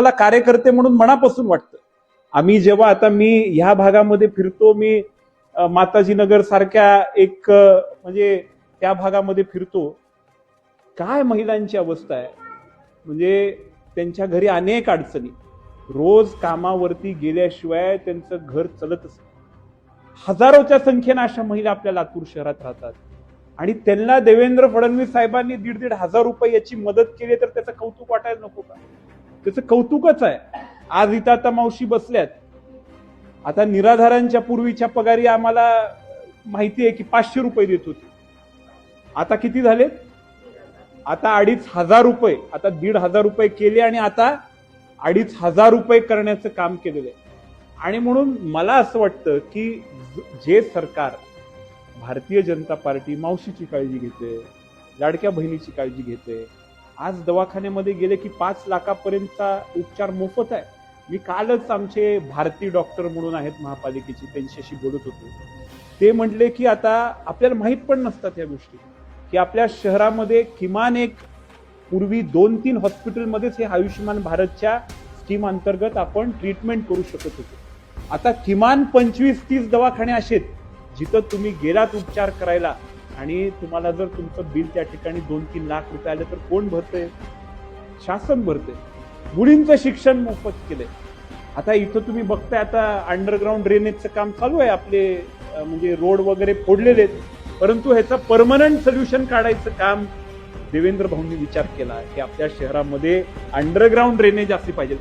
मला कार्यकर्ते म्हणून मनापासून वाटतं. आम्ही जेव्हा आता मी ह्या भागामध्ये फिरतो मी माताजी नगर सारख्या एक म्हणजे त्या भागामध्ये फिरतो काय महिलांची अवस्था आहे? म्हणजे त्यांच्या घरी अनेक अडचणी. रोज कामावरती गेल्याशिवाय त्यांचं घर चलत असत. हजारोच्या संख्येनं अशा महिला आपल्या लातूर शहरात राहतात. आणि त्यांना देवेंद्र फडणवीस साहेबांनी दीड दीड हजार रुपये याची मदत केली तर त्याचं कौतुक वाटायला नको का? त्याचं कौतुकच आहे. आज इथं आता मावशी बसल्यात. आता निराधारांच्या पूर्वीच्या पगारी आम्हाला माहिती आहे की पाचशे रुपये देत होते. आता किती झाले? आता अडीच हजार रुपये. आता दीड हजार रुपये केले आणि आता अडीच हजार रुपये करण्याचं काम केलेलं आहे. आणि म्हणून मला असं वाटतं की जे सरकार भारतीय जनता पार्टी मावशीची काळजी घेते लाडक्या बहिणीची काळजी घेते आज दवाखान्यामध्ये गेले की पाच लाखापर्यंतचा उपचार मोफत आहे. मी कालच आमचे भारतीय डॉक्टर म्हणून आहेत महापालिकेची त्यांच्याशी बोलत होतो. ते म्हटले की आता आपल्याला माहीत पण नसतात या गोष्टी की आपल्या शहरामध्ये किमान एक पूर्वी दोन तीन हॉस्पिटलमध्येच हे आयुष्यमान भारतच्या स्कीम अंतर्गत आपण ट्रीटमेंट करू शकत होतो. आता किमान पंचवीस तीस दवाखाने असे आहेत जिथं तुम्ही गेलात उपचार करायला आणि तुम्हाला जर तुमचं बिल त्या ठिकाणी दोन तीन लाख रुपये आले तर कोण भरते शासन भरते मुलींचं शिक्षण मोफत केलंय. आता इथं तुम्ही बघताय आता अंडरग्राऊंड ड्रेनेजचं काम चालू आहे आपले म्हणजे रोड वगैरे फोडलेले आहेत. परंतु ह्याचं परमनंट सोल्युशन काढायचं काम देवेंद्र भाऊंनी विचार केला की आपल्या शहरामध्ये अंडरग्राऊंड ड्रेनेज असली पाहिजे.